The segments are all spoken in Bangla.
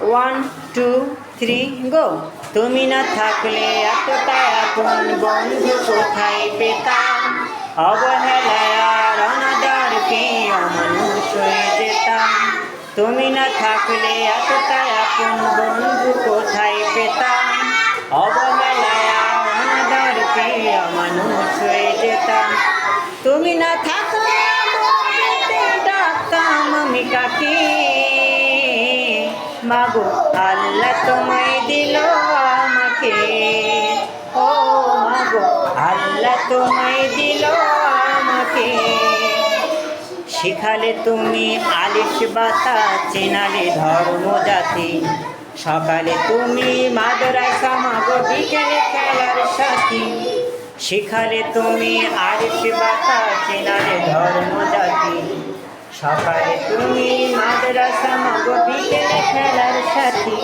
ওয়ান টু থ্রি গো তুমি না থাকলে এতটা আপন বন্ধু কোথায় পেতাম? অবহেলায় আর অনাদার প্রিয় মানুষ হয়ে যেতাম। তুমি না থাকলে এতটা আপন বন্ধু কোথায় পেতাম? অবহেলায় আর অনাদার প্রিয় মানুষ হয়ে যেতাম। তুমি না থাকলে ডাকতাম, আমি কাকে মাগো, আল্লাহ তোমায় দিল আমাকে। ও মাগো, আল্লাহ তোমায় দিল আমাকে। শিখালে তুমি আলিশ বাতা, চেনালে ধর্ম জাতি। সকালে তুমি মাদ্রাসা, মাগো, বিকেলে খেলার সাথী। শিখালে তুমি আলিশ বাতা, চেনালে ধর্ম জাতি। সকালে তুমি মাদ্রাসা মাগো খেলার সাথী।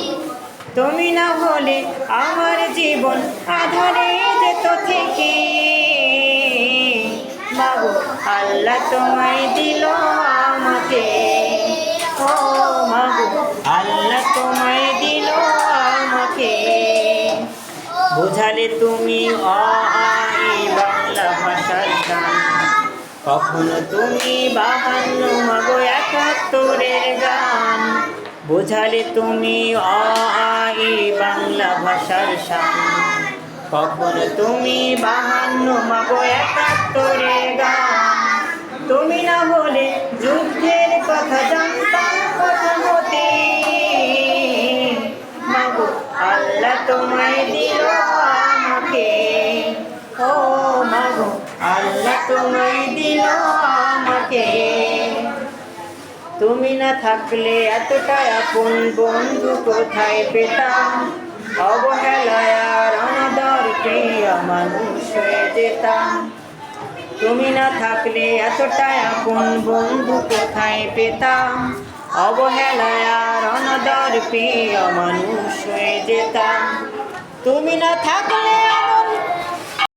তুমি না হলে আমার জীবন আধারে যেত থেকে মাগো, আল্লাহ তোমায় দিল আমাকে। ও মাগো, আল্লাহ তোমায় দিল আমাকে। বোঝালে তুমি অ বাংলা ভাষার গান। কখনো তুমি বাহান্ন মাগো একাত্তরের গান। বোঝালে তুমি অ আ, ই বাংলা ভাষার শান। কখনো তুমি বাহান্ন মাগো একাত্তরের গান। তুমি না হলে যুদ্ধের কথা জানতাম কথা হতে। মাগো আল্লাহ তোমায় দিল তোমায় দিল আমাকে। তুমি না থাকলে এতটা আপন বন্ধু কোথায় পেতাম? অবহেলায় অনাদর প্রিয় মানুষ হয়ে যেতাম। তুমি না থাকলে এতটা আপন বন্ধু কোথায় পেতাম? অবহেলায় অনাদর প্রিয় মানুষ হয়ে যেতাম। তুমি না থাকলে